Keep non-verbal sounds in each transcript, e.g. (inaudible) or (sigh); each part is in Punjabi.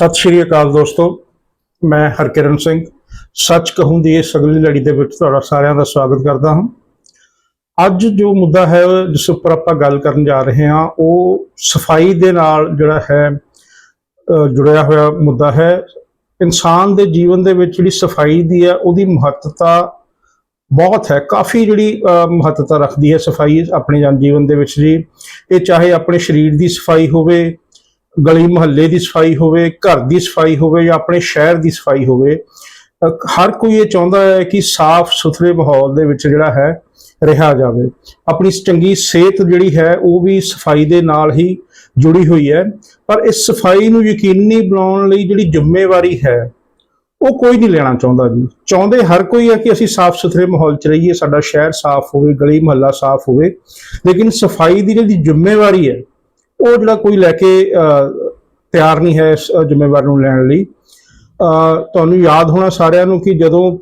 ਸਤਿ ਸ਼੍ਰੀ ਅਕਾਲ ਦੋਸਤੋ, ਮੈਂ ਹਰਕਿਰਨ ਸਿੰਘ। ਸੱਚ ਕਹੂੰ ਦੀ ਇਸ ਅਗਲੀ ਲੜੀ ਦੇ ਵਿੱਚ ਤੁਹਾਡਾ ਸਾਰਿਆਂ ਦਾ ਸਵਾਗਤ ਕਰਦਾ ਹਾਂ। ਅੱਜ ਜੋ ਮੁੱਦਾ ਹੈ, ਜਿਸ ਉੱਪਰ ਆਪਾਂ ਗੱਲ ਕਰਨ ਜਾ ਰਹੇ ਹਾਂ, ਉਹ ਸਫ਼ਾਈ ਦੇ ਨਾਲ ਜਿਹੜਾ ਹੈ ਜੁੜਿਆ ਹੋਇਆ ਮੁੱਦਾ ਹੈ। ਇਨਸਾਨ ਦੇ ਜੀਵਨ ਦੇ ਵਿੱਚ ਜਿਹੜੀ ਸਫ਼ਾਈ ਦੀ ਹੈ, ਉਹਦੀ ਮਹੱਤਤਾ ਬਹੁਤ ਹੈ। ਕਾਫੀ ਜਿਹੜੀ ਮਹੱਤਤਾ ਰੱਖਦੀ ਹੈ ਸਫ਼ਾਈ ਆਪਣੇ ਜਨ ਜੀਵਨ ਦੇ ਵਿੱਚ ਜੀ। ਇਹ ਚਾਹੇ ਆਪਣੇ ਸਰੀਰ ਦੀ ਸਫ਼ਾਈ ਹੋਵੇ ਗਲੀ ਮੁਹੱਲੇ ਦੀ ਸਫ਼ਾਈ ਹੋਵੇ, ਘਰ ਦੀ ਸਫ਼ਾਈ ਹੋਵੇ ਜਾਂ ਆਪਣੇ ਸ਼ਹਿਰ ਦੀ ਸਫ਼ਾਈ ਹੋਵੇ ਹਰ ਕੋਈ ਇਹ ਚਾਹੁੰਦਾ ਹੈ ਕਿ ਸਾਫ਼ ਸੁਥਰੇ ਮਾਹੌਲ ਦੇ ਵਿੱਚ ਜਿਹੜਾ ਹੈ, ਰਿਹਾ ਜਾਵੇ। ਆਪਣੀ ਚੰਗੀ ਸਿਹਤ ਜਿਹੜੀ ਹੈ, ਉਹ ਵੀ ਸਫ਼ਾਈ ਦੇ ਨਾਲ ਹੀ ਜੁੜੀ ਹੋਈ ਹੈ। ਪਰ ਇਸ ਸਫ਼ਾਈ ਨੂੰ ਯਕੀਨੀ ਬਣਾਉਣ ਲਈ ਜਿਹੜੀ ਜ਼ਿੰਮੇਵਾਰੀ ਹੈ, ਉਹ ਕੋਈ ਨਹੀਂ ਲੈਣਾ ਚਾਹੁੰਦਾ ਜੀ। ਚਾਹੁੰਦੇ ਹਰ ਕੋਈ ਹੈ ਕਿ ਅਸੀਂ ਸਾਫ਼ ਸੁਥਰੇ ਮਾਹੌਲ 'ਚ ਰਹੀਏ, ਸਾਡਾ ਸ਼ਹਿਰ ਸਾਫ਼ ਹੋਵੇ, ਗਲੀ ਮੁਹੱਲਾ ਸਾਫ਼ ਹੋਵੇ। ਲੇਕਿਨ ਸਫ਼ਾਈ ਦੀ ਜਿਹੜੀ ਜ਼ਿੰਮੇਵਾਰੀ ਹੈ ਉਹ ਜਿਹੜਾ ਕੋਈ ਲੈ ਕੇ ਤਿਆਰ ਨਹੀਂ ਹੈ ਇਸ ਅ, ਜ਼ਿੰਮੇਵਾਰੀ ਨੂੰ ਲੈਣ ਲਈ। ਤੁਹਾਨੂੰ ਯਾਦ ਹੋਣਾ ਸਾਰਿਆਂ ਨੂੰ ਕਿ ਜਦੋਂ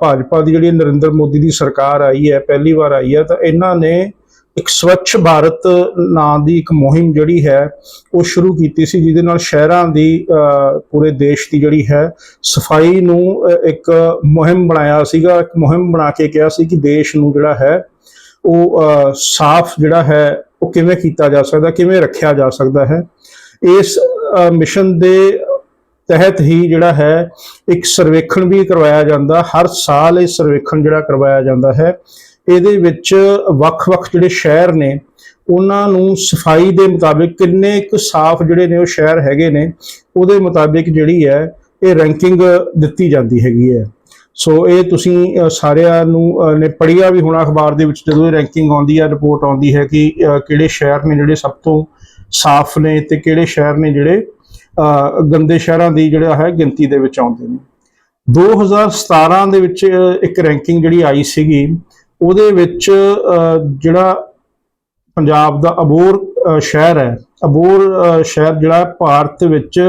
ਭਾਜਪਾ ਦੀ ਜਿਹੜੀ ਨਰਿੰਦਰ ਮੋਦੀ ਦੀ ਸਰਕਾਰ ਆਈ ਹੈ ਪਹਿਲੀ ਵਾਰ ਆਈ ਹੈ ਤਾਂ ਇਹਨਾਂ ਨੇ ਇੱਕ ਸਵੱਛ ਭਾਰਤ ਨਾਂ ਦੀ ਇੱਕ ਮੁਹਿੰਮ ਜਿਹੜੀ ਹੈ ਉਹ ਸ਼ੁਰੂ ਕੀਤੀ ਸੀ ਜਿਹਦੇ ਨਾਲ ਸ਼ਹਿਰਾਂ ਦੀ ਪੂਰੇ ਦੇਸ਼ ਦੀ ਜਿਹੜੀ ਹੈ ਸਫ਼ਾਈ ਨੂੰ ਇੱਕ ਮੁਹਿੰਮ ਬਣਾਇਆ ਸੀਗਾ। ਇੱਕ ਮੁਹਿੰਮ ਬਣਾ ਕੇ ਕਿਹਾ ਸੀ ਕਿ ਦੇਸ਼ ਨੂੰ ਜਿਹੜਾ ਹੈ ਉਹ ਸਾਫ਼ ਜਿਹੜਾ ਹੈ ਉਹ ਕਿਵੇਂ ਕੀਤਾ ਜਾ ਸਕਦਾ, ਕਿਵੇਂ ਰੱਖਿਆ ਜਾ ਸਕਦਾ ਹੈ? ਇਸ ਮਿਸ਼ਨ ਦੇ ਤਹਿਤ ਹੀ ਜਿਹੜਾ ਹੈ, ਇੱਕ ਸਰਵੇਖਣ ਵੀ ਕਰਵਾਇਆ ਜਾਂਦਾ, ਹਰ ਸਾਲ ਇਹ ਸਰਵੇਖਣ ਜਿਹੜਾ ਕਰਵਾਇਆ ਜਾਂਦਾ ਹੈ। ਇਹਦੇ ਵਿੱਚ ਵੱਖ-ਵੱਖ ਜਿਹੜੇ ਸ਼ਹਿਰ ਨੇ, ਉਹਨਾਂ ਨੂੰ ਸਫ਼ਾਈ ਦੇ ਮੁਤਾਬਿਕ ਕਿੰਨੇ ਕੁ ਸਾਫ਼ ਜਿਹੜੇ ਨੇ ਉਹ ਸ਼ਹਿਰ ਹੈਗੇ ਨੇ, ਉਹਦੇ ਮੁਤਾਬਿਕ ਜਿਹੜੀ ਹੈ, ਇਹ ਰੈਂਕਿੰਗ ਦਿੱਤੀ ਜਾਂਦੀ ਹੈਗੀ ਹੈ। ਸੋ ਇਹ ਤੁਸੀਂ ਸਾਰਿਆਂ ਨੂੰ ਨੇ ਪੜ੍ਹਿਆ ਵੀ ਹੋਣਾ ਅਖਬਾਰ ਦੇ ਵਿੱਚ, ਜਦੋਂ ਇਹ ਰੈਂਕਿੰਗ ਆਉਂਦੀ ਹੈ ਰਿਪੋਰਟ ਆਉਂਦੀ ਹੈ ਕਿ ਕਿਹੜੇ ਸ਼ਹਿਰ ਨੇ ਜਿਹੜੇ ਸਭ ਤੋਂ ਸਾਫ਼ ਨੇ ਤੇ ਕਿਹੜੇ ਸ਼ਹਿਰ ਨੇ ਜਿਹੜੇ ਗੰਦੇ ਸ਼ਹਿਰਾਂ ਦੀ ਜਿਹੜਾ ਹੈ ਗਿਣਤੀ ਦੇ ਵਿੱਚ ਆਉਂਦੇ ਨੇ। 2017 ਦੇ ਵਿੱਚ ਇੱਕ ਰੈਂਕਿੰਗ ਜਿਹੜੀ ਆਈ ਸੀਗੀ, ਉਹਦੇ ਵਿੱਚ ਜਿਹੜਾ ਪੰਜਾਬ ਦਾ ਅਬੋਰ ਸ਼ਹਿਰ ਹੈ, ਅਬੋਰ ਸ਼ਹਿਰ ਜਿਹੜਾ ਭਾਰਤ ਵਿੱਚ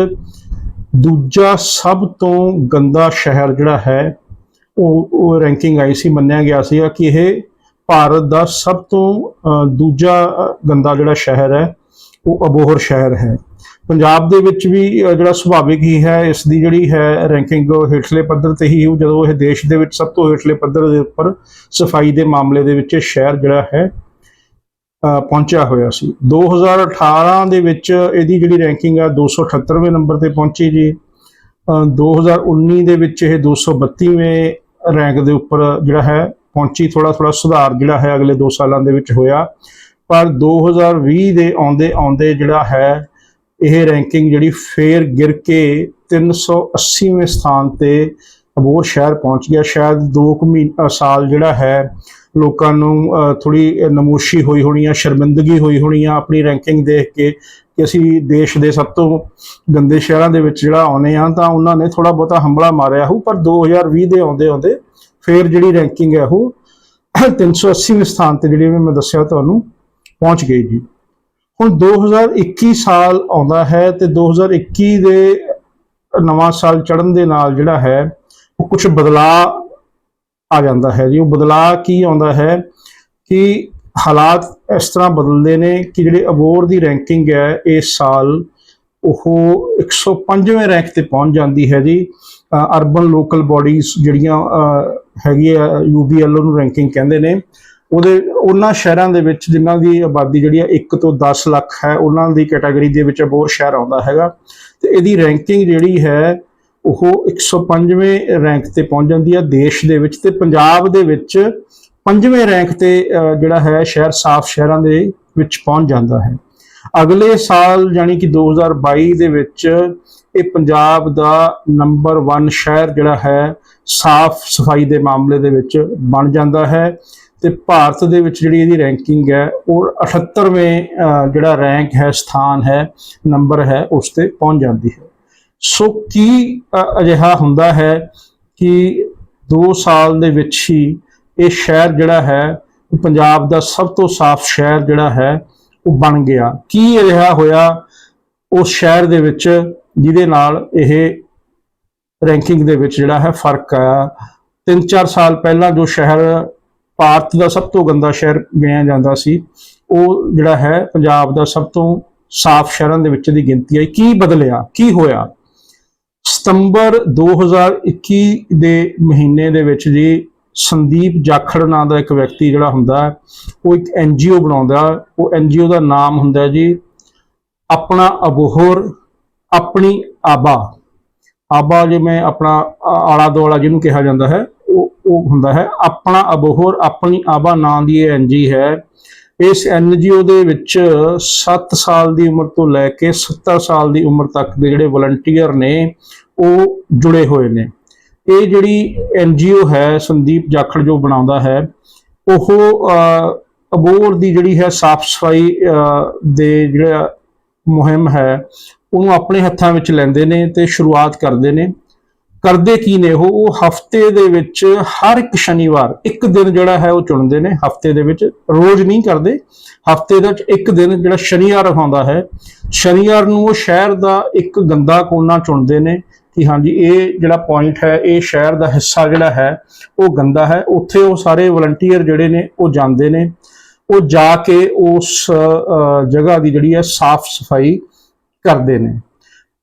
ਦੂਜਾ ਸਭ ਤੋਂ ਗੰਦਾ ਸ਼ਹਿਰ ਜਿਹੜਾ ਹੈ ਉਹ ਉਹ ਰੈਂਕਿੰਗ ਆਈ ਸੀ ਮੰਨਿਆ ਗਿਆ ਸੀਗਾ ਕਿ ਇਹ ਭਾਰਤ ਦਾ ਸਭ ਤੋਂ ਦੂਜਾ ਗੰਦਾ ਜਿਹੜਾ ਸ਼ਹਿਰ ਹੈ ਉਹ ਅਬੋਹਰ ਸ਼ਹਿਰ ਹੈ। ਪੰਜਾਬ ਦੇ ਵਿੱਚ ਵੀ ਜਿਹੜਾ ਸੁਭਾਵਿਕ ਹੀ ਹੈ ਇਸ ਦੀ ਜਿਹੜੀ ਹੈ ਰੈਂਕਿੰਗ ਹੇਠਲੇ ਪੱਧਰ ਤੇ ਹੀ ਹੋਊ ਜਦੋਂ ਇਹ ਦੇਸ਼ ਦੇ ਵਿੱਚ ਸਭ ਤੋਂ ਹੇਠਲੇ ਪੱਧਰ ਦੇ ਉੱਪਰ ਸਫ਼ਾਈ ਦੇ ਮਾਮਲੇ ਦੇ ਵਿੱਚ ਇਹ ਸ਼ਹਿਰ ਜਿਹੜਾ ਹੈ ਪਹੁੰਚਿਆ ਹੋਇਆ ਸੀ। 2018 ਦੇ ਵਿੱਚ ਇਹਦੀ ਜਿਹੜੀ ਰੈਂਕਿੰਗ ਆ 278ਵੇਂ ਨੰਬਰ ਤੇ ਪਹੁੰਚੀ ਜੀ। ਅ, 2019 ਦੇ ਵਿੱਚ ਇਹ 232ਵੇਂ ਰੈਂਕ ਦੇ ਉੱਪਰ ਜਿਹੜਾ ਹੈ, ਪਹੁੰਚੀ ਥੋੜਾ ਥੋੜਾ ਸੁਧਾਰ ਜਿਹੜਾ ਹੈ ਅਗਲੇ 2 ਸਾਲਾਂ ਦੇ ਵਿੱਚ ਹੋਇਆ। ਪਰ 2020 ਦੇ ਆਉਂਦੇ ਆਉਂਦੇ ਜਿਹੜਾ ਹੈ, ਇਹ ਰੈਂਕਿੰਗ ਜਿਹੜੀ ਫੇਰ ਗਿਰ ਕੇ 380ਵੇਂ ਸਥਾਨ ਤੇ ਅਬੋਰ ਸ਼ਹਿਰ ਪਹੁੰਚ ਗਿਆ। ਸ਼ਾਇਦ 2 ਮਹੀਨਾ ਸਾਲ ਜਿਹੜਾ ਹੈ ਲੋਕਾਂ ਨੂੰ ਥੋੜੀ ਨਮੋਸ਼ੀ ਹੋਈ ਹੋਣੀ ਆ, ਸ਼ਰਮਿੰਦਗੀ ਹੋਈ ਹੋਣੀ ਆ ਆਪਣੀ ਰੈਂਕਿੰਗ ਦੇਖ ਕੇ ਕਿ ਅਸੀਂ ਦੇਸ਼ ਦੇ ਸਭ ਤੋਂ ਗੰਦੇ ਸ਼ਹਿਰਾਂ ਦੇ ਵਿੱਚ ਜਿਹੜਾ ਆਉਨੇ ਆ ਤਾਂ ਉਹਨਾਂ ਨੇ ਥੋੜਾ ਬਹੁਤਾ ਹੰਬਲਾ ਮਾਰਿਆ ਹੋ ਪਰ 2020 ਦੇ ਆਉਂਦੇ ਆਉਂਦੇ ਫੇਰ ਜਿਹੜੀ ਰੈਂਕਿੰਗ ਹੈ ਉਹ (coughs) 380ਵੇਂ ਸਥਾਨ ਤੇ ਜਿਹੜੀ ਮੈਂ ਦੱਸਿਆ ਤੁਹਾਨੂੰ, ਪਹੁੰਚ ਗਈ ਜੀ। ਹੁਣ 2021 ਸਾਲ ਆਉਂਦਾ ਹੈ ਤੇ 2021 ਦੇ ਨਵਾਂ ਸਾਲ ਚੜ੍ਹਨ ਦੇ ਨਾਲ ਜਿਹੜਾ ਹੈ, ਉਹ ਕੁਝ ਬਦਲਾਅ ਆ ਜਾਂਦਾ ਹੈ ਜੀ। ਉਹ ਬਦਲਾਅ ਕੀ ਆਉਂਦਾ ਹੈ ਕਿ ਹਾਲਾਤ ਇਸ ਤਰ੍ਹਾਂ ਬਦਲਦੇ ਨੇ ਕਿ ਜਿਹੜੇ ਅਬੋਰ ਦੀ ਰੈਂਕਿੰਗ ਹੈ ਇਸ ਸਾਲ ਉਹ 105ਵੇਂ ਰੈਂਕ ਤੇ ਪਹੁੰਚ ਜਾਂਦੀ ਹੈ ਜੀ। ਅਰਬਨ ਲੋਕਲ ਬਾਡੀਜ਼ ਜਿਹੜੀਆਂ ਅ, ਹੈਗੀ ਆ ਯੂਬੀਐਲ ਨੂੰ ਰੈਂਕਿੰਗ ਕਹਿੰਦੇ ਨੇ। ਉਹਦੇ ਉਹਨਾਂ ਸ਼ਹਿਰਾਂ ਦੇ ਵਿੱਚ ਜਿਨ੍ਹਾਂ ਦੀ ਆਬਾਦੀ ਜਿਹੜੀ ਆ 1 ਤੋਂ 10 ਲੱਖ ਹੈ ਉਹਨਾਂ ਦੀ ਕੈਟਾਗਰੀ ਦੇ ਵਿੱਚ ਅਬੋਰ ਸ਼ਹਿਰ ਆਉਂਦਾ ਹੈਗਾ। ਤੇ ਇਹਦੀ ਰੈਂਕਿੰਗ ਜਿਹੜੀ ਹੈ ਉਹ 105ਵੇਂ ਰੈਂਕ ਤੇ ਪਹੁੰਚ ਜਾਂਦੀ ਹੈ ਦੇਸ਼ ਦੇ ਵਿੱਚ ਤੇ ਪੰਜਾਬ ਦੇ ਵਿੱਚ ਪੰਜਵੇਂ ਰੈਂਕ ਤੇ ਜਿਹੜਾ ਹੈ ਸ਼ਹਿਰ, ਸਾਫ਼ ਸ਼ਹਿਰਾਂ ਦੇ ਵਿੱਚ ਪਹੁੰਚ ਜਾਂਦਾ ਹੈ। ਅਗਲੇ ਸਾਲ ਯਾਨੀ ਕਿ 2022 ਦੇ ਵਿੱਚ ਇਹ ਪੰਜਾਬ ਦਾ ਨੰਬਰ 1 ਸ਼ਹਿਰ ਜਿਹੜਾ ਹੈ ਸਾਫ਼ ਸਫ਼ਾਈ ਦੇ ਮਾਮਲੇ ਦੇ ਵਿੱਚ ਬਣ ਜਾਂਦਾ ਹੈ ਤੇ ਭਾਰਤ ਦੇ ਵਿੱਚ ਜਿਹੜੀ ਇਹਦੀ ਰੈਂਕਿੰਗ ਹੈ, ਉਹ 78ਵੇਂ ਜਿਹੜਾ ਰੈਂਕ ਹੈ, ਸਥਾਨ ਹੈ ਨੰਬਰ ਹੈ, ਉਸ ਤੇ ਪਹੁੰਚ ਜਾਂਦੀ ਹੈ। ਸੋ ਕੀ ਅਜਿਹਾ ਹੁੰਦਾ ਹੈ ਕਿ 2 ਸਾਲ ਦੇ ਵਿੱਚ ਹੀ ਇਹ ਸ਼ਹਿਰ ਜਿਹੜਾ ਹੈ, ਪੰਜਾਬ ਦਾ ਸਭ ਤੋਂ ਸਾਫ਼ ਸ਼ਹਿਰ ਜਿਹੜਾ ਹੈ, ਉਹ ਬਣ ਗਿਆ। ਕੀ ਅਜਿਹਾ ਹੋਇਆ ਉਸ ਸ਼ਹਿਰ ਦੇ ਵਿੱਚ ਜਿਹਦੇ ਨਾਲ ਇਹ ਰੈਂਕਿੰਗ ਦੇ ਵਿੱਚ ਜਿਹੜਾ ਹੈ ਫ਼ਰਕ ਆਇਆ? 3-4 ਸਾਲ ਪਹਿਲਾਂ ਜੋ ਸ਼ਹਿਰ ਭਾਰਤ ਦਾ ਸਭ ਤੋਂ ਗੰਦਾ ਸ਼ਹਿਰ ਗਿਣਿਆ ਜਾਂਦਾ ਸੀ, ਉਹ ਜਿਹੜਾ ਹੈ ਪੰਜਾਬ ਦਾ ਸਭ ਤੋਂ ਸਾਫ਼ ਸ਼ਹਿਰਾਂ ਦੇ ਵਿੱਚ ਦੀ ਗਿਣਤੀ ਆਈ। ਕੀ ਬਦਲਿਆ? ਕੀ ਹੋਇਆ? ਸਤੰਬਰ 2021 ਦੇ ਮਹੀਨੇ ਦੇ ਵਿੱਚ ਜੀ ਸੰਦੀਪ ਜਾਖੜ ਨਾਂ ਦਾ ਇੱਕ ਵਿਅਕਤੀ ਜਿਹੜਾ ਹੁੰਦਾ ਉਹ ਇੱਕ ਐਨਜੀਓ ਬਣਾਉਂਦਾ ਹੈ। ਉਹ ਐਨਜੀਓ ਦਾ ਨਾਮ ਹੁੰਦਾ ਜੀ ਆਪਣਾ ਅਬੋਹਰ, ਆਪਣੀ ਆਬਾ ਆਬਾ ਜਿਵੇਂ ਆਪਣਾ ਆਲਾ ਦੁਆਲਾ ਜਿਹਨੂੰ ਕਿਹਾ ਜਾਂਦਾ ਹੈ, ਉਹ ਉਹ ਹੁੰਦਾ ਹੈ ਆਪਣਾ ਅਬੋਹਰ, ਆਪਣੀ ਆਬਾ ਨਾਂ ਦੀ ਇਹ ਐਨਜੀ ਹੈ ਇਸ ਐਨਜੀਓ ਦੇ ਵਿੱਚ 7 ਸਾਲ ਦੀ ਉਮਰ ਤੋਂ ਲੈ ਕੇ 70 ਸਾਲ ਦੀ ਉਮਰ ਤੱਕ ਦੇ ਜਿਹੜੇ ਵਲੰਟੀਅਰ ਨੇ, ਉਹ ਜੁੜੇ ਹੋਏ ਨੇ। ਇਹ ਜਿਹੜੀ ਐਨਜੀਓ ਹੈ, ਸੰਦੀਪ ਜਾਖੜ ਜੋ ਬਣਾਉਂਦਾ ਹੈ, ਉਹ ਅਬੋਰ ਦੀ ਜਿਹੜੀ ਹੈ ਸਾਫ਼ ਸਫ਼ਾਈ ਦੇ ਜਿਹੜਾ ਮੁਹਿੰਮ ਹੈ, ਉਹਨੂੰ ਆਪਣੇ ਹੱਥਾਂ ਵਿੱਚ ਲੈਂਦੇ ਨੇ ਤੇ ਸ਼ੁਰੂਆਤ ਕਰਦੇ ਨੇ। ਕਰਦੇ ਕੀ ਨੇ ਉਹ? ਉਹ ਹਫ਼ਤੇ ਦੇ ਵਿੱਚ ਹਰ ਇੱਕ ਸ਼ਨੀਵਾਰ, ਇੱਕ ਦਿਨ ਜਿਹੜਾ ਹੈ ਉਹ ਚੁਣਦੇ ਨੇ, ਹਫ਼ਤੇ ਦੇ ਵਿੱਚ ਰੋਜ਼ ਨਹੀਂ ਕਰਦੇ। ਹਫ਼ਤੇ ਦਾ ਇੱਕ ਦਿਨ ਜਿਹੜਾ ਸ਼ਨੀਵਾਰ ਆਉਂਦਾ ਹੈ, ਸ਼ਨੀਵਾਰ ਨੂੰ ਉਹ ਸ਼ਹਿਰ ਦਾ ਇੱਕ ਗੰਦਾ ਕੋਨਾ ਚੁਣਦੇ ਨੇ ਕਿ ਹਾਂਜੀ, ਇਹ ਜਿਹੜਾ ਪੁਆਇੰਟ ਹੈ, ਇਹ ਸ਼ਹਿਰ ਦਾ ਹਿੱਸਾ ਜਿਹੜਾ ਹੈ, ਉਹ ਗੰਦਾ ਹੈ। ਉੱਥੇ ਉਹ ਸਾਰੇ ਵਲੰਟੀਅਰ ਜਿਹੜੇ ਨੇ, ਉਹ ਜਾਂਦੇ ਨੇ। ਉਹ ਜਾ ਕੇ ਉਸ ਜਗ੍ਹਾ ਦੀ ਜਿਹੜੀ ਹੈ ਸਾਫ਼ ਸਫ਼ਾਈ ਕਰਦੇ ਨੇ।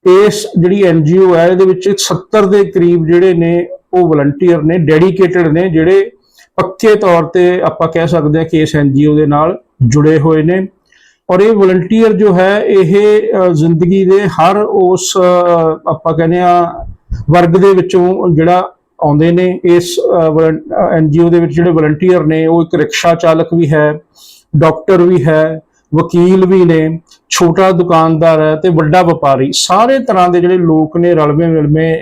ਇਸ ਜਿਹੜੀ ਐਨਜੀਓ ਹੈ, ਇਹਦੇ ਵਿੱਚ 70 ਦੇ ਕਰੀਬ ਜਿਹੜੇ ਨੇ, ਉਹ ਵਲੰਟੀਅਰ ਨੇ ਡੈਡੀਕੇਟਿਡ ਨੇ, ਜਿਹੜੇ ਪੱਕੇ ਤੌਰ ਤੇ ਆਪਾਂ ਕਹਿ ਸਕਦੇ ਹਾਂ ਕਿ ਇਸ ਐਨਜੀਓ ਦੇ ਨਾਲ ਜੁੜੇ ਹੋਏ ਨੇ। ਔਰ ਇਹ ਵਲੰਟੀਅਰ ਜੋ ਹੈ, ਇਹ ਜ਼ਿੰਦਗੀ ਦੇ ਹਰ ਉਸ ਆਪਾਂ ਕਹਿੰਦੇ ਆ ਵਰਗ ਦੇ ਵਿੱਚੋਂ ਜਿਹੜਾ ਆਉਂਦੇ ਨੇ, ਇਸ ਐਨਜੀਓ ਦੇ ਵਿੱਚ ਜਿਹੜੇ ਵਲੰਟੀਅਰ ਨੇ, ਉਹ ਇੱਕ ਰਿਕਸ਼ਾ ਚਾਲਕ ਵੀ ਹੈ ਡਾਕਟਰ ਵੀ ਹੈ ਵਕੀਲ ਵੀ ਨੇ ਛੋਟਾ ਦੁਕਾਨਦਾਰ ਹੈ ਤੇ ਵੱਡਾ ਵਪਾਰੀ। ਸਾਰੇ ਤਰ੍ਹਾਂ ਦੇ ਜਿਹੜੇ ਲੋਕ ਨੇ ਰਲਵੇਂ ਮਿਲਵੇਂ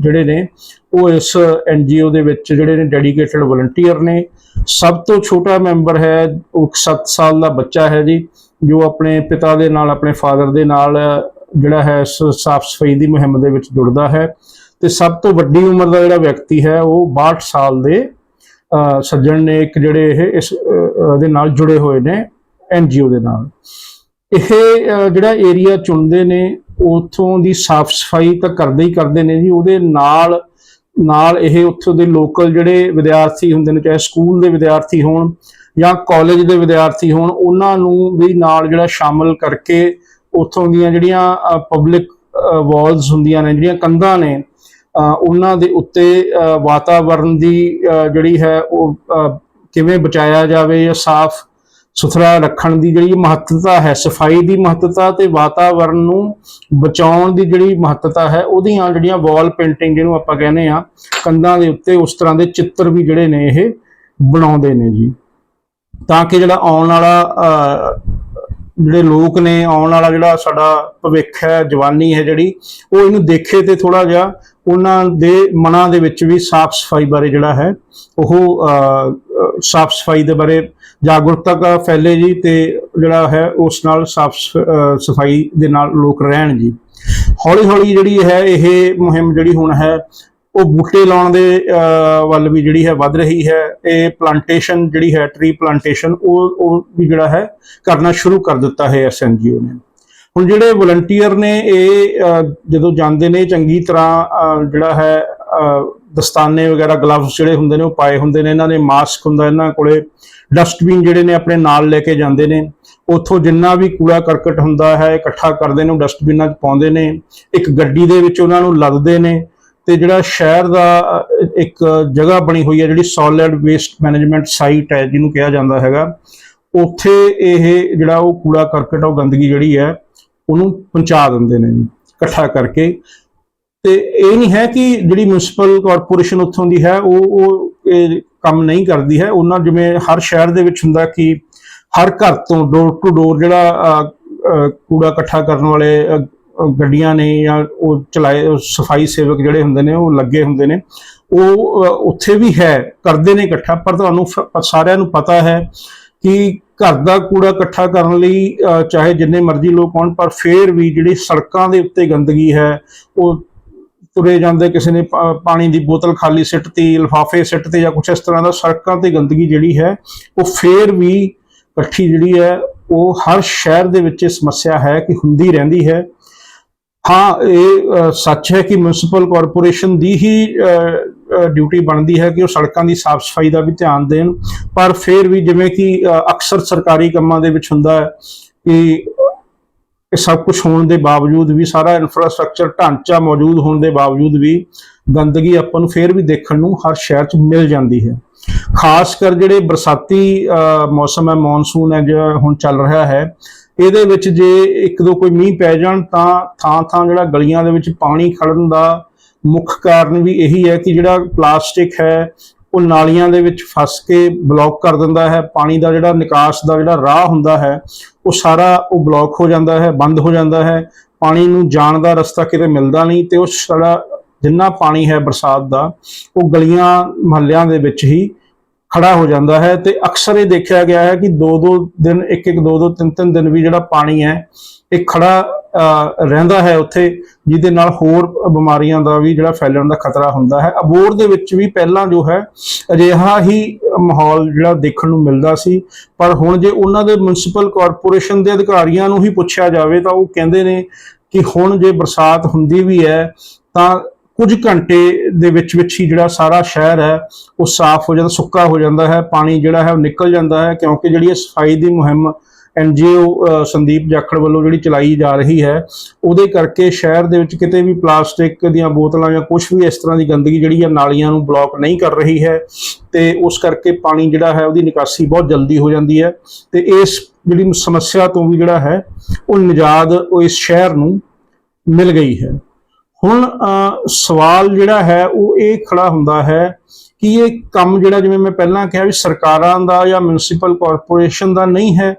ਜਿਹੜੇ ਨੇ ਉਹ ਇਸ ਐਨਜੀਓ ਦੇ ਵਿੱਚ ਜਿਹੜੇ ਨੇ ਡੈਡੀਕੇਟਿਡ ਵਲੰਟੀਅਰ ਨੇ। ਸਭ ਤੋਂ ਛੋਟਾ ਮੈਂਬਰ ਹੈ ਉਹ 7 ਸਾਲ ਦਾ ਬੱਚਾ ਹੈ ਜੀ ਜੋ ਆਪਣੇ ਪਿਤਾ ਦੇ ਨਾਲ ਆਪਣੇ ਫਾਦਰ ਦੇ ਨਾਲ ਜਿਹੜਾ ਹੈ ਇਸ ਸਾਫ਼ ਸਫ਼ਾਈ ਦੀ ਮੁਹਿੰਮ ਦੇ ਵਿੱਚ ਜੁੜਦਾ ਹੈ। ਤੇ ਸਭ ਤੋਂ ਵੱਡੀ ਉਮਰ ਦਾ ਜਿਹੜਾ ਵਿਅਕਤੀ ਹੈ ਉਹ 62 ਸਾਲ ਦੇ ਅਹ, ਸੱਜਣ ਨੇ ਇੱਕ ਜਿਹੜੇ ਇਹ ਇਸ ਦੇ ਨਾਲ ਜੁੜੇ ਹੋਏ ਨੇ। ਐਨਜੀਓ ਦੇ ਨਾਲ। ਇਹ ਜਿਹੜਾ ਏਰੀਆ ਚੁਣਦੇ ਨੇ ਉਥੋਂ ਦੀ ਸਾਫ਼ ਸਫ਼ਾਈ ਤਾਂ ਕਰਦੇ ਹੀ ਕਰਦੇ ਨੇ ਜੀ। ਉਹਦੇ ਨਾਲ ਨਾਲ ਇਹ ਉੱਥੋਂ ਦੇ ਲੋਕਲ ਜਿਹੜੇ ਵਿਦਿਆਰਥੀ ਹੁੰਦੇ ਨੇ ਚਾਹੇ ਸਕੂਲ ਦੇ ਵਿਦਿਆਰਥੀ ਹੋਣ ਜਾਂ ਕਾਲਜ ਦੇ ਵਿਦਿਆਰਥੀ ਹੋਣ ਉਹਨਾਂ ਨੂੰ ਵੀ ਨਾਲ ਜਿਹੜਾ ਸ਼ਾਮਲ ਕਰਕੇ ਉੱਥੋਂ ਦੀਆਂ ਜਿਹੜੀਆਂ ਪਬਲਿਕ ਵਾਲਸ ਹੁੰਦੀਆਂ ਨੇ ਜਿਹੜੀਆਂ ਕੰਧਾਂ ਨੇ ਉਹਨਾਂ ਦੇ ਉੱਤੇ ਅਹ, ਵਾਤਾਵਰਣ ਦੀ ਜਿਹੜੀ ਹੈ ਉਹ ਕਿਵੇਂ ਬਚਾਇਆ ਜਾਵੇ ਜਾਂ ਸਾਫ਼ ਸੁਥਰਾ ਰੱਖਣ ਦੀ ਜਿਹੜੀ ਮਹੱਤਤਾ ਹੈ ਸਫ਼ਾਈ ਦੀ ਮਹੱਤਤਾ ਤੇ ਵਾਤਾਵਰਣ ਨੂੰ ਬਚਾਉਣ ਦੀ ਜਿਹੜੀ ਮਹੱਤਤਾ ਹੈ ਉਹਦੀਆਂ ਜਿਹੜੀਆਂ ਵਾਲ ਪੇਂਟਿੰਗ ਜਿਹਨੂੰ ਆਪਾਂ ਕਹਿੰਦੇ ਆ ਕੰਧਾਂ ਦੇ ਉੱਤੇ ਉਸ ਤਰ੍ਹਾਂ ਦੇ ਚਿੱਤਰ ਵੀ ਜਿਹੜੇ ਨੇ ਇਹ ਬਣਾਉਂਦੇ ਨੇ ਜੀ। ਤਾਂ ਕਿ ਜਿਹੜਾ ਆਉਣ ਵਾਲਾ ਅਹ, ਜਿਹੜੇ ਲੋਕ ਨੇ ਆਉਣ ਵਾਲਾ ਜਿਹੜਾ ਸਾਡਾ ਭਵਿੱਖ ਹੈ ਜਵਾਨੀ ਹੈ ਜਿਹੜੀ ਉਹ ਇਹਨੂੰ ਦੇਖੇ ਤੇ ਥੋੜਾ ਜਿਹਾ ਉਹਨਾਂ ਦੇ ਮਨਾਂ ਦੇ ਵਿੱਚ ਵੀ ਸਾਫ਼ ਸਫ਼ਾਈ ਬਾਰੇ ਜਿਹੜਾ ਹੈ ਉਹ ਸਾਫ਼ ਸਫ਼ਾਈ ਦੇ ਬਾਰੇ ਜਾਗਰੂਕਤਾ ਦਾ ਫੈਲੇ ਜੀ ਤੇ ਜਿਹੜਾ ਹੈ ਉਸ ਨਾਲ ਸਾਫ਼ ਸ- ਸਫ਼ਾਈ ਦੇ ਨਾਲ ਲੋਕ ਰਹਿਣ ਜੀ। ਹੌਲੀ ਹੌਲੀ ਜਿਹੜੀ ਹੈ ਇਹ ਮੁਹਿੰਮ ਜਿਹੜੀ ਹੁਣ ਹੈ, ਉਹ ਬੂਟੇ ਲਾਉਣ ਦੇ ਵੱਲ ਵੀ ਜਿਹੜੀ ਹੈ ਵੱਧ ਰਹੀ ਹੈ। ਇਹ ਪਲਾਂਟੇਸ਼ਨ ਜਿਹੜੀ ਹੈ ਟਰੀ ਪਲਾਂਟੇਸ਼ਨ ਉਹ ਉਹ ਵੀ ਜਿਹੜਾ ਹੈ ਕਰਨਾ ਸ਼ੁਰੂ ਕਰ ਦਿੱਤਾ ਹੈ ਐਸਐਨਜੀਓ ਨੇ। ਹੁਣ ਜਿਹੜੇ ਵਲੰਟੀਅਰ ਨੇ, ਇਹ ਜਦੋਂ ਜਾਂਦੇ ਨੇ, ਚੰਗੀ ਤਰ੍ਹਾਂ ਜਿਹੜਾ ਹੈ ਦਸਤਾਨੇ ਵਗੈਰਾ ਗਲਵਸ ਜਿਹੜੇ ਹੁੰਦੇ ਨੇ ਉਹ ਪਾਏ ਹੁੰਦੇ ਨੇ। ਇਹਨਾਂ ਨੇ ਮਾਸਕ ਹੁੰਦਾ, ਇਹਨਾਂ ਕੋਲੇ ਡਸਟਬਿਨ ਜਿਹੜੇ ਨੇ ਆਪਣੇ ਨਾਲ ਲੈ ਕੇ ਜਾਂਦੇ ਨੇ। ਉੱਥੋਂ ਜਿੰਨਾ ਵੀ ਕੂੜਾ ਕਰਕਟ ਹੁੰਦਾ ਹੈ, ਇਕੱਠਾ ਕਰਦੇ ਨੇ, ਉਹ ਡਸਟਬਿਨਾਂ 'ਚ ਪਾਉਂਦੇ ਨੇ। ਇੱਕ ਗੱਡੀ ਦੇ ਵਿੱਚ ਉਹਨਾਂ ਨੂੰ ਲੱਦਦੇ ਨੇ ਤੇ ਜਿਹੜਾ ਸ਼ਹਿਰ ਦਾ ਇੱਕ ਜਗ੍ਹਾ ਬਣੀ ਹੋਈ ਹੈ, ਜਿਹੜੀ ਸੋਲਿਡ ਵੇਸਟ ਮੈਨੇਜਮੈਂਟ ਸਾਈਟ ਹੈ, ਜਿਹਨੂੰ ਕਿਹਾ ਜਾਂਦਾ ਹੈਗਾ, ਉੱਥੇ ਇਹ ਜਿਹੜਾ ਉਹ ਕੂੜਾ ਕਰਕਟ ਉਹ ਗੰਦਗੀ ਜਿਹੜੀ ਹੈ, ਉਹਨੂੰ ਪਹੁੰਚਾ ਦਿੰਦੇ ਨੇ ਇਕੱਠਾ ਕਰਕੇ। ਤੇ ਇਹ ਨਹੀਂ ਹੈ ਕਿ ਜਿਹੜੀ ਮਿਊਨਿਸਪਲ ਕਾਰਪੋਰੇਸ਼ਨ ਉੱਥੋਂ ਦੀ ਹੈ, ਉਹ ਉਹ ਇਹ ਕੰਮ ਨਹੀਂ ਕਰਦੀ ਹੈ। ਉਹਨਾਂ ਜਿਵੇਂ ਹਰ ਸ਼ਹਿਰ ਦੇ ਵਿੱਚ ਹੁੰਦਾ ਕਿ ਹਰ ਘਰ ਤੋਂ ਡੋਰ ਟੂ ਡੋਰ ਜਿਹੜਾ ਕੂੜਾ ਇਕੱਠਾ ਕਰਨ ਵਾਲੇ ਗੱਡੀਆਂ ਨੇ ਜਾਂ ਉਹ ਚਲਾਏ ਸਫ਼ਾਈ ਸੇਵਕ ਜਿਹੜੇ ਹੁੰਦੇ ਨੇ, ਉਹ ਲੱਗੇ ਹੁੰਦੇ ਨੇ, ਉਹ ਉੱਥੇ ਵੀ ਹੈ, ਕਰਦੇ ਨੇ ਇਕੱਠਾ, ਪਰ ਤੁਹਾਨੂੰ ਸਾਰਿਆਂ ਨੂੰ ਪਤਾ ਹੈ ਕਿ ਘਰ ਦਾ ਕੂੜਾ ਇਕੱਠਾ ਕਰਨ ਲਈ ਚਾਹੇ ਜਿੰਨੇ ਮਰਜ਼ੀ ਲੋਕ ਆਉਣ, ਪਰ ਫੇਰ ਵੀ ਜਿਹੜੀ ਸੜਕਾਂ ਦੇ ਉੱਤੇ ਗੰਦਗੀ ਹੈ, ਉਹ ਤੁਰੇ ਜਾਂਦੇ, ਕਿਸੇ ਨੇ ਪਾਣੀ ਦੀ ਬੋਤਲ ਖਾਲੀ ਸਿੱਟਤੀ, ਲਿਫਾਫੇ ਸਿੱਟਤੇ ਜਾਂ ਕੁਛ ਇਸ ਤਰ੍ਹਾਂ ਦਾ, ਸੜਕਾਂ ਤੇ ਗੰਦਗੀ ਜਿਹੜੀ ਹੈ, ਉਹ ਫੇਰ ਵੀ ਇਕੱਠੀ ਜਿਹੜੀ ਹੈ, ਉਹ ਹਰ ਸ਼ਹਿਰ ਦੇ ਵਿੱਚ ਇਹ ਸਮੱਸਿਆ ਹੈ ਕਿ ਹੁੰਦੀ ਰਹਿੰਦੀ ਹੈ। ਹਾਂ, ਇਹ ਸੱਚ ਹੈ ਕਿ ਮਿਊਨਿਸਪਲ ਕਾਰਪੋਰੇਸ਼ਨ ਦੀ ਹੀ ਡਿਊਟੀ ਬਣਦੀ ਹੈ ਕਿ ਉਹ ਸੜਕਾਂ ਦੀ ਸਾਫ਼ ਸਫ਼ਾਈ ਦਾ ਵੀ ਧਿਆਨ ਦੇਣ। ਪਰ ਫਿਰ ਵੀ ਜਿਵੇਂ ਕਿ ਅਕਸਰ ਸਰਕਾਰੀ ਕੰਮਾਂ ਦੇ ਵਿੱਚ ਹੁੰਦਾ ਹੈ ਕਿ ਇਹ ਸਭ ਕੁਝ ਹੋਣ ਦੇ ਬਾਵਜੂਦ ਵੀ ਸਾਰਾ ਇਨਫਰਾਸਟ੍ਰਕਚਰ ਢਾਂਚਾ ਮੌਜੂਦ ਹੋਣ ਦੇ ਬਾਵਜੂਦ ਵੀ ਗੰਦਗੀ ਆਪਾਂ ਨੂੰ ਫੇਰ ਵੀ ਦੇਖਣ ਨੂੰ ਹਰ ਸ਼ਹਿਰ 'ਚ ਮਿਲ ਜਾਂਦੀ ਹੈ। ਖਾਸ ਕਰ ਜਿਹੜੇ ਬਰਸਾਤੀ ਮੌਸਮ ਹੈ ਮੌਨਸੂਨ ਹੈ, ਜਿਹੜਾ ਹੁਣ ਚੱਲ ਰਿਹਾ ਹੈ, ਇਹਦੇ ਵਿੱਚ ਜੇ ਇੱਕ ਦੋ ਕੋਈ ਮੀਂਹ ਪੈ ਜਾਣ ਤਾਂ ਥਾਂ ਥਾਂ ਜਿਹੜਾ ਗਲੀਆਂ ਦੇ ਵਿੱਚ ਪਾਣੀ ਖੜਨ ਦਾ ਮੁੱਖ ਕਾਰਨ ਵੀ ਇਹੀ ਹੈ ਕਿ ਜਿਹੜਾ ਪਲਾਸਟਿਕ ਹੈ ਉਹ ਨਾਲੀਆਂ ਦੇ ਵਿੱਚ ਫਸ ਕੇ ਬਲੌਕ ਕਰ ਦਿੰਦਾ ਹੈ, ਪਾਣੀ ਦਾ ਜਿਹੜਾ ਨਿਕਾਸ ਦਾ ਜਿਹੜਾ ਰਾਹ ਹੁੰਦਾ ਹੈ, ਉਹ ਸਾਰਾ ਉਹ ਬਲੌਕ ਹੋ ਜਾਂਦਾ ਹੈ, ਬੰਦ ਹੋ ਜਾਂਦਾ ਹੈ, ਪਾਣੀ ਨੂੰ ਜਾਣ ਦਾ ਰਸਤਾ ਕਿਤੇ ਮਿਲਦਾ ਨਹੀਂ ਤੇ ਉਹ ਸਾਰਾ ਜਿੰਨਾ ਪਾਣੀ ਹੈ ਬਰਸਾਤ ਦਾ, ਉਹ ਗਲੀਆਂ, ਮਹੱਲਿਆਂ ਦੇ ਵਿੱਚ ਹੀ ਖੜਾ ਹੋ ਜਾਂਦਾ ਹੈ ਤੇ ਅਕਸਰ ਇਹ ਦੇਖਿਆ ਗਿਆ ਹੈ ਕਿ ਦੋ ਦੋ ਦਿਨ, ਇੱਕ ਇੱਕ ਦੋ ਦੋ ਤਿੰਨ ਤਿੰਨ ਦਿਨ ਵੀ ਜਿਹੜਾ ਪਾਣੀ ਹੈ, ਇਹ ਖੜਾ ਰਹਿੰਦਾ ਹੈ ਉੱਥੇ, ਜਿਹਦੇ ਨਾਲ ਹੋਰ ਬਿਮਾਰੀਆਂ ਦਾ ਵੀ ਜਿਹੜਾ ਫੈਲਣ ਦਾ ਖਤਰਾ ਹੁੰਦਾ ਹੈ। ਅਬੋਰ ਦੇ ਵਿੱਚ ਵੀ ਪਹਿਲਾਂ ਜੋ ਹੈ, ਅਜਿਹਾ ਹੀ ਮਾਹੌਲ ਜਿਹੜਾ ਦੇਖਣ ਨੂੰ ਮਿਲਦਾ ਸੀ। ਪਰ ਹੁਣ ਜੇ ਉਹਨਾਂ ਦੇ ਮਿਊਨਿਸਪਲ ਕਾਰਪੋਰੇਸ਼ਨ ਦੇ ਅਧਿਕਾਰੀਆਂ ਨੂੰ ਹੀ ਪੁੱਛਿਆ ਜਾਵੇ ਤਾਂ ਉਹ ਕਹਿੰਦੇ ਨੇ ਕਿ ਹੁਣ ਜੇ ਬਰਸਾਤ ਹੁੰਦੀ ਵੀ ਹੈ, ਤਾਂ ਕੁਝ ਘੰਟੇ ਦੇ ਵਿੱਚ ਵਿੱਚ ਹੀ ਜਿਹੜਾ ਸਾਰਾ ਸ਼ਹਿਰ ਹੈ, ਉਹ ਸਾਫ਼ ਹੋ ਜਾਂਦਾ, ਸੁੱਕਾ ਹੋ ਜਾਂਦਾ ਹੈ, ਪਾਣੀ ਜਿਹੜਾ ਹੈ ਉਹ ਨਿਕਲ ਜਾਂਦਾ ਹੈ, ਕਿਉਂਕਿ ਜਿਹੜੀ ਇਹ ਸਫ਼ਾਈ ਦੀ ਮੁਹਿੰਮ ਐਨਜੀਓ ਸੰਦੀਪ ਜਾਖੜ ਵੱਲੋਂ ਜਿਹੜੀ ਚਲਾਈ ਜਾ ਰਹੀ ਹੈ, ਉਹਦੇ ਕਰਕੇ ਸ਼ਹਿਰ ਦੇ ਵਿੱਚ ਕਿਤੇ ਵੀ ਪਲਾਸਟਿਕ ਦੀਆਂ ਬੋਤਲਾਂ ਜਾਂ ਕੁਝ ਵੀ ਇਸ ਤਰ੍ਹਾਂ ਦੀ ਗੰਦਗੀ ਜਿਹੜੀ ਹੈ ਨਾਲੀਆਂ ਨੂੰ ਬਲੌਕ ਨਹੀਂ ਕਰ ਰਹੀ ਹੈ ਤੇ ਉਸ ਕਰਕੇ ਪਾਣੀ ਜਿਹੜਾ ਹੈ ਉਹਦੀ ਨਿਕਾਸੀ ਬਹੁਤ ਜਲਦੀ ਹੋ ਜਾਂਦੀ ਹੈ ਤੇ ਇਸ ਜਿਹੜੀ ਸਮੱਸਿਆ ਤੋਂ ਵੀ ਜਿਹੜਾ ਹੈ, ਉਹ ਨਿਜਾਤ ਉਹ ਇਸ ਸ਼ਹਿਰ ਨੂੰ ਮਿਲ ਗਈ ਹੈ। ਹੁਣ ਸਵਾਲ ਜਿਹੜਾ ਹੈ, ਉਹ ਇਹ ਖੜਾ ਹੁੰਦਾ ਹੈ ਕਿ ਇਹ ਕੰਮ ਜਿਹੜਾ ਜਿਵੇਂ ਮੈਂ ਪਹਿਲਾਂ ਕਿਹਾ ਵੀ ਸਰਕਾਰਾਂ ਦਾ ਜਾਂ ਮਿਊਨਿਸਪਲ ਕਾਰਪੋਰੇਸ਼ਨ ਦਾ ਨਹੀਂ ਹੈ,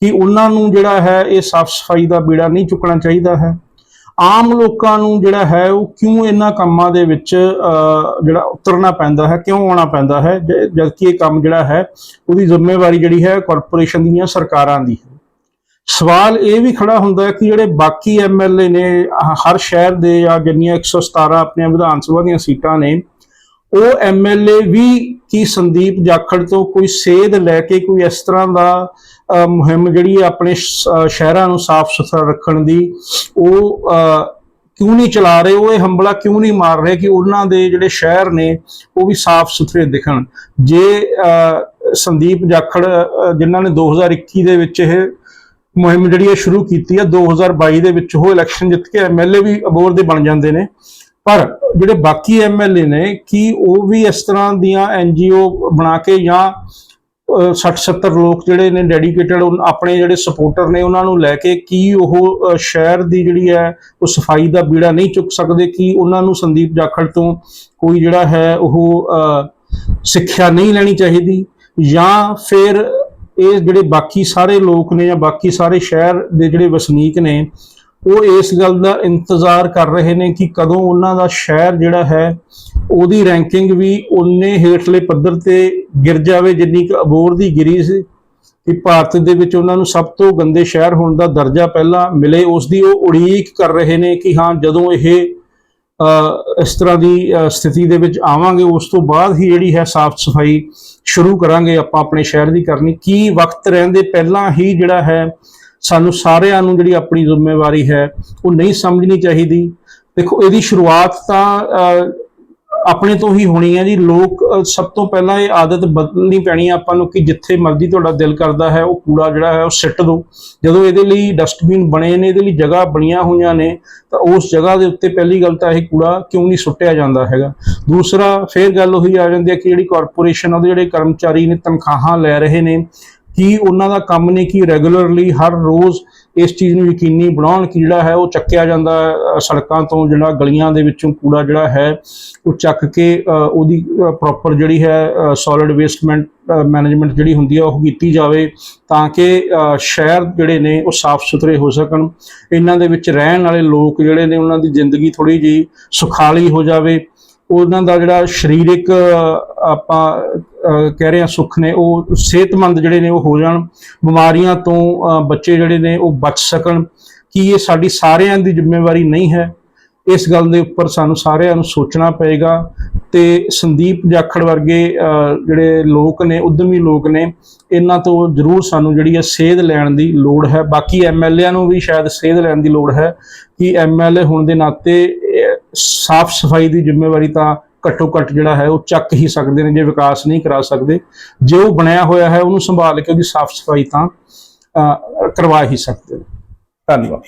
ਕਿ ਉਹਨਾਂ ਨੂੰ ਜਿਹੜਾ ਹੈ ਇਹ ਸਾਫ਼ ਸਫ਼ਾਈ ਦਾ ਬੀੜਾ ਨਹੀਂ ਚੁੱਕਣਾ ਚਾਹੀਦਾ ਹੈ। ਆਮ ਲੋਕਾਂ ਨੂੰ ਜਿਹੜਾ ਹੈ, ਉਹ ਕਿਉਂ ਇਹਨਾਂ ਕੰਮਾਂ ਦੇ ਵਿੱਚ ਜਿਹੜਾ ਉਤਰਨਾ ਪੈਂਦਾ ਹੈ, ਕਿਉਂ ਆਉਣਾ ਪੈਂਦਾ ਹੈ, ਜ- ਜਦਕਿ ਇਹ ਕੰਮ ਜਿਹੜਾ ਹੈ, ਉਹਦੀ ਜ਼ਿੰਮੇਵਾਰੀ ਜਿਹੜੀ ਹੈ ਕਾਰਪੋਰੇਸ਼ਨ ਦੀਆਂ ਸਰਕਾਰਾਂ ਦੀ ਹੈ। ਸਵਾਲ ਇਹ ਵੀ ਖੜਾ ਹੁੰਦਾ ਹੈ ਕਿ ਜਿਹੜੇ ਬਾਕੀ ਐਮਐਲਏ ਨੇ ਹਰ ਸ਼ਹਿਰ ਦੇ ਜਾਂ ਜਿੰਨੀਆਂ 117 ਆਪਣੀਆਂ ਵਿਧਾਨ ਸਭਾ ਦੀਆਂ ਸੀਟਾਂ ਨੇ ਉਹ ਐਮਐਲਏ ਵੀ ਕੀ ਸੰਦੀਪ ਜਾਖੜ ਤੋਂ ਕੋਈ ਸੇਧ ਲੈ ਕੇ ਕੋਈ ਇਸ ਤਰ੍ਹਾਂ ਦਾ ਮੁਹਿੰਮ ਜਿਹੜੀ ਹੈ ਆਪਣੇ ਸ਼ਹਿਰਾਂ ਨੂੰ ਸਾਫ਼ ਸੁਥਰਾ ਰੱਖਣ ਦੀ ਉਹ ਕਿਉਂ ਨਹੀਂ ਚਲਾ ਰਹੇ? ਉਹ ਇਹ ਹੰਬਲਾ ਕਿਉਂ ਨਹੀਂ ਮਾਰ ਰਹੇ ਕਿ ਉਹਨਾਂ ਦੇ ਜਿਹੜੇ ਸ਼ਹਿਰ ਨੇ ਉਹ ਵੀ ਸਾਫ਼ ਸੁਥਰੇ ਦਿਖਣ? ਜੇ ਅਹ, ਸੰਦੀਪ ਜਾਖੜ ਅਹ, ਜਿਨ੍ਹਾਂ ਨੇ 2021 ਦੇ ਵਿੱਚ ਇਹ ਮੁਹਿੰਮ ਜਿਹੜੀ ਹੈ ਸ਼ੁਰੂ ਕੀਤੀ ਹੈ 2022 ਦੇ ਵਿੱਚ ਉਹ ਇਲੈਕਸ਼ਨ ਜਿੱਤ ਕੇ ਐਮਐਲਏ ਵੀ ਅਬੋਰ ਦੇ ਬਣ ਜਾਂਦੇ ਨੇ। ਪਰ ਜਿਹੜੇ ਬਾਕੀ ਐਮਐਲਏ ਨੇ, ਕੀ ਉਹ ਵੀ ਇਸ ਤਰ੍ਹਾਂ ਦੀਆਂ ਐਨਜੀਓ ਬਣਾ ਕੇ ਜਾਂ 60 70 ਲੋਕ ਜਿਹੜੇ ਨੇ ਡੈਡੀਕੇਟਡ ਆਪਣੇ ਜਿਹੜੇ ਸਪੋਰਟਰ ਨੇ, ਉਹਨਾਂ ਨੂੰ ਲੈ ਕੇ ਕੀ ਉਹ ਸ਼ਹਿਰ ਦੀ ਜਿਹੜੀ ਹੈ, ਉਹ ਸਫ਼ਾਈ ਦਾ ਬੀੜਾ ਨਹੀਂ ਚੁੱਕ ਸਕਦੇ, ਕੀ ਉਹਨਾਂ ਨੂੰ ਸੰਦੀਪ ਜਾਖੜ ਤੋਂ ਕੋਈ ਜਿਹੜਾ ਹੈ ਉਹ ਸਿੱਖਿਆ ਨਹੀਂ ਲੈਣੀ ਚਾਹੀਦੀ ਜਾਂ ਫਿਰ ਇਹ ਜਿਹੜੇ ਬਾਕੀ ਸਾਰੇ ਲੋਕ ਨੇ ਜਾਂ ਬਾਕੀ ਸਾਰੇ ਸ਼ਹਿਰ ਦੇ ਜਿਹੜੇ ਵਸਨੀਕ ਨੇ, ਉਹ ਇਸ ਗੱਲ ਦਾ ਇੰਤਜ਼ਾਰ ਕਰ ਰਹੇ ਨੇ ਕਿ ਕਦੋਂ ਉਹਨਾਂ ਦਾ ਸ਼ਹਿਰ ਜਿਹੜਾ ਹੈ, ਉਹਦੀ ਰੈਂਕਿੰਗ ਵੀ ਉਨੇ ਹੇਠਲੇ ਪੱਧਰ ਤੇ ਗਿਰ ਜਾਵੇ ਜਿੰਨੀ ਕਿ ਅਬੋਰ ਦੀ ਗਿਰੀ ਸੀ, ਕਿ ਭਾਰਤ ਦੇ ਵਿੱਚ ਉਹਨਾਂ ਨੂੰ ਸਭ ਤੋਂ ਗੰਦੇ ਸ਼ਹਿਰ ਹੋਣ ਦਾ ਦਰਜਾ ਪਹਿਲਾਂ ਮਿਲੇ ਉਸ ਦੀ ਉਹ ਉਡੀਕ ਕਰ ਰਹੇ ਨੇ ਕਿ ਹਾਂ ਜਦੋਂ ਇਹ ਇਸ ਤਰ੍ਹਾਂ ਦੀ ਸਥਿਤੀ ਦੇ ਵਿੱਚ ਆਵਾਂਗੇ ਉਸ ਤੋਂ ਬਾਅਦ ਹੀ ਜਿਹੜੀ ਹੈ ਸਾਫ਼ ਸਫ਼ਾਈ ਸ਼ੁਰੂ ਕਰਾਂਗੇ ਆਪਾਂ ਆਪਣੇ ਸ਼ਹਿਰ ਦੀ ਕਰਨੀ। ਕੀ ਵਕਤ ਰਹਿੰਦੇ? ਪਹਿਲਾਂ ਹੀ ਜਿਹੜਾ ਹੈ ਸਾਨੂੰ ਸਾਰਿਆਂ ਨੂੰ ਜਿਹੜੀ ਆਪਣੀ ਜ਼ਿੰਮੇਵਾਰੀ ਹੈ ਉਹ ਨਹੀਂ ਸਮਝਣੀ ਚਾਹੀਦੀ। ਦੇਖੋ ਇਹਦੀ ਸ਼ੁਰੂਆਤ ਤਾਂ ਅ, ਆਪਣੇ ਤੋਂ ਹੀ ਹੋਣੀ ਹੈ ਜੀ। ਲੋਕ ਸਭ ਤੋਂ ਪਹਿਲਾਂ ਇਹ ਆਦਤ ਬਦਲਣੀ ਪੈਣੀ ਹੈ ਆਪਾਂ ਨੂੰ ਕਿ ਜਿੱਥੇ ਮਰਜ਼ੀ ਤੁਹਾਡਾ ਦਿਲ ਕਰਦਾ ਹੈ, ਉਹ ਕੂੜਾ ਜਿਹੜਾ ਹੈ, ਉਹ ਸਿੱਟ ਦਿਓ। ਜਦੋਂ ਇਹਦੇ ਲਈ ਡਸਟਬਿਨ ਬਣੇ ਨੇ, ਇਹਦੇ ਲਈ ਜਗ੍ਹਾ ਬਣੀਆਂ ਹੋਈਆਂ ਨੇ, ਤਾਂ ਉਸ ਜਗ੍ਹਾ ਦੇ ਉੱਤੇ ਪਹਿਲੀ ਗੱਲ ਤਾਂ ਇਹ ਕੂੜਾ ਕਿਉਂ ਨਹੀਂ ਸੁੱਟਿਆ ਜਾਂਦਾ ਹੈਗਾ। ਦੂਸਰਾ, ਫੇਰ ਗੱਲ ਉਹੀ ਆ ਜਾਂਦੀ ਹੈ ਕਿ ਜਿਹੜੀ ਕਾਰਪੋਰੇਸ਼ਨ ਉਹਦੇ ਜਿਹੜੇ ਕਰਮਚਾਰੀ ਨੇ, ਤਨਖਾਹਾਂ ਲੈ ਰਹੇ ਨੇ ਕੀ ਉਹਨਾਂ ਦਾ ਕੰਮ ਨੇ ਕਿ ਰੈਗੂਲਰਲੀ ਹਰ ਰੋਜ਼ ਇਸ ਚੀਜ਼ ਨੂੰ ਯਕੀਨੀ ਬਣਾਉਣ ਕਿ ਜਿਹੜਾ ਹੈ ਉਹ ਚੱਕਿਆ ਜਾਂਦਾ ਸੜਕਾਂ ਤੋਂ ਜਿਹੜਾ ਗਲੀਆਂ ਦੇ ਵਿੱਚੋਂ ਕੂੜਾ ਜਿਹੜਾ ਹੈ, ਉਹ ਚੱਕ ਕੇ ਉਹਦੀ ਪ੍ਰੋਪਰ ਜਿਹੜੀ ਹੈ ਸੋਲਿਡ ਵੇਸਟਮੈਂਟ ਮੈਨੇਜਮੈਂਟ ਜਿਹੜੀ ਹੁੰਦੀ ਆ ਉਹ ਕੀਤੀ ਜਾਵੇ ਤਾਂ ਕਿ ਸ਼ਹਿਰ ਜਿਹੜੇ ਨੇ ਉਹ ਸਾਫ਼ ਸੁਥਰੇ ਹੋ ਸਕਣ। ਇਹਨਾਂ ਦੇ ਵਿੱਚ ਰਹਿਣ ਵਾਲੇ ਲੋਕ ਜਿਹੜੇ ਨੇ ਉਹਨਾਂ ਦੀ ਜ਼ਿੰਦਗੀ ਥੋੜੀ ਜੀ ਸੁਖਾਲੀ ਹੋ ਜਾਵੇ। ਉਹਨਾਂ ਦਾ ਜਿਹੜਾ ਸਰੀਰਕ ਆਪਾਂ ਕਹਿ ਰਹੇ ਹਾਂ ਸੁੱਖ ਨੇ, ਉਹ ਸਿਹਤਮੰਦ ਜਿਹੜੇ ਨੇ ਉਹ ਹੋ ਜਾਣ, ਬਿਮਾਰੀਆਂ ਤੋਂ ਬੱਚੇ ਜਿਹੜੇ ਨੇ ਉਹ ਬਚ ਸਕਣ। ਕੀ ਇਹ ਸਾਡੀ ਸਾਰਿਆਂ ਦੀ ਜ਼ਿੰਮੇਵਾਰੀ ਨਹੀਂ ਹੈ? ਇਸ ਗੱਲ ਦੇ ਉੱਪਰ ਸਾਨੂੰ ਸਾਰਿਆਂ ਨੂੰ ਸੋਚਣਾ ਪਏਗਾ ਤੇ ਸੰਦੀਪ ਜਾਖੜ ਵਰਗੇ ਜਿਹੜੇ ਲੋਕ ਨੇ, ਉਦਮੀ ਲੋਕ ਨੇ, ਇਹਨਾਂ ਤੋਂ ਜ਼ਰੂਰ ਸਾਨੂੰ ਜਿਹੜੀ ਹੈ ਸੇਧ ਲੈਣ ਦੀ ਲੋੜ ਹੈ। ਬਾਕੀ ਐਮਐਲਏਆਂ ਨੂੰ ਵੀ ਸ਼ਾਇਦ ਸੇਧ ਲੈਣ ਦੀ ਲੋੜ ਹੈ ਕਿ ਐਮਐਲਏ ਹੋਣ ਦੇ ਨਾਤੇ ਸਾਫ਼ ਸਫ਼ਾਈ ਦੀ ਜ਼ਿੰਮੇਵਾਰੀ ਤਾਂ ਘੱਟੋ ਘੱਟ ਜਿਹੜਾ ਹੈ ਉਹ ਚੱਕ ਹੀ ਸਕਦੇ ਨੇ ਜੇ ਵਿਕਾਸ ਨਹੀਂ ਕਰਾ ਸਕਦੇ। ਜੇ ਉਹ ਬਣਿਆ ਹੋਇਆ ਹੈ ਉਹਨੂੰ ਸੰਭਾਲ ਕੇ ਉਹਦੀ ਸਾਫ਼ ਸਫ਼ਾਈ ਤਾਂ ਅ, ਕਰਵਾ ਹੀ ਸਕਦੇ ਨੇ। ਧੰਨਵਾਦ।